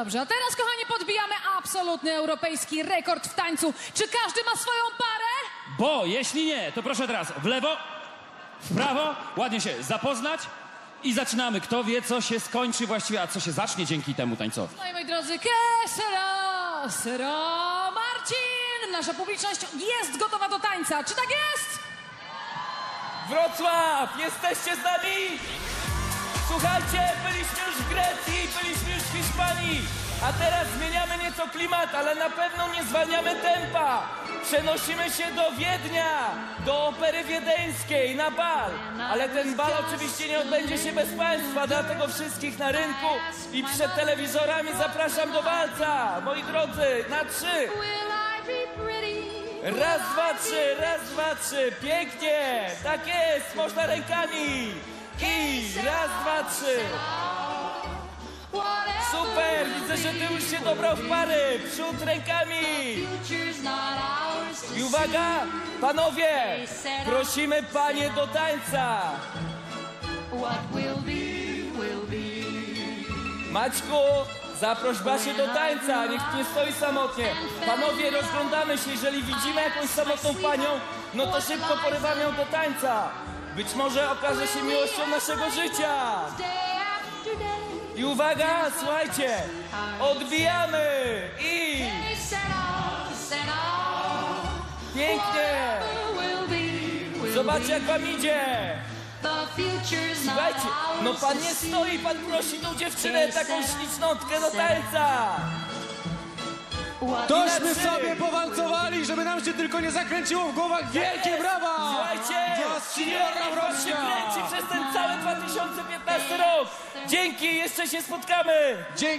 Dobrze, a teraz, kochani, podbijamy absolutny europejski rekord w tańcu. Czy każdy ma swoją parę? Bo jeśli nie, to proszę teraz w lewo, w prawo, ładnie się zapoznać i zaczynamy. Kto wie, co się skończy właściwie, a co się zacznie dzięki temu tańcowi. No i moi drodzy, que sera, sera Marcin! Nasza publiczność jest gotowa do tańca. Czy tak jest? Wrocław, jesteście z nami? Słuchajcie, byliśmy już w Grecji, byliśmy już w Hiszpanii, a teraz zmieniamy nieco klimat, ale na pewno nie zwalniamy tempa. Przenosimy się do Wiednia, do Opery Wiedeńskiej, na bal. Ale ten bal oczywiście nie odbędzie się bez Państwa, dlatego wszystkich na rynku i przed telewizorami zapraszam do walca. Moi drodzy, na trzy. Raz, dwa, trzy, raz, dwa, trzy. Pięknie! Tak jest, można rękami. I raz, dwa, trzy. Super, widzę, że ty już się dobrał w pary. Przód rękami. I uwaga, panowie, prosimy panie do tańca. Maćku, zaproś Basię do tańca, niech nie stoi samotnie. Panowie, rozglądamy się, jeżeli widzimy jakąś samotną panią, no to szybko porywamy ją do tańca. Być może okaże się miłością naszego życia. I uwaga, słuchajcie, odbijamy i pięknie. Zobaczcie, jak wam idzie. Słuchajcie, no pan nie stoi, pan prosi tą dziewczynę, taką ślicznotkę do tańca. Tośmy sobie powalcowali, żeby nam się tylko nie zakręciło w głowach. Wielkie brawa! 2015 rok. Dzięki, jeszcze się spotkamy. Dzięki.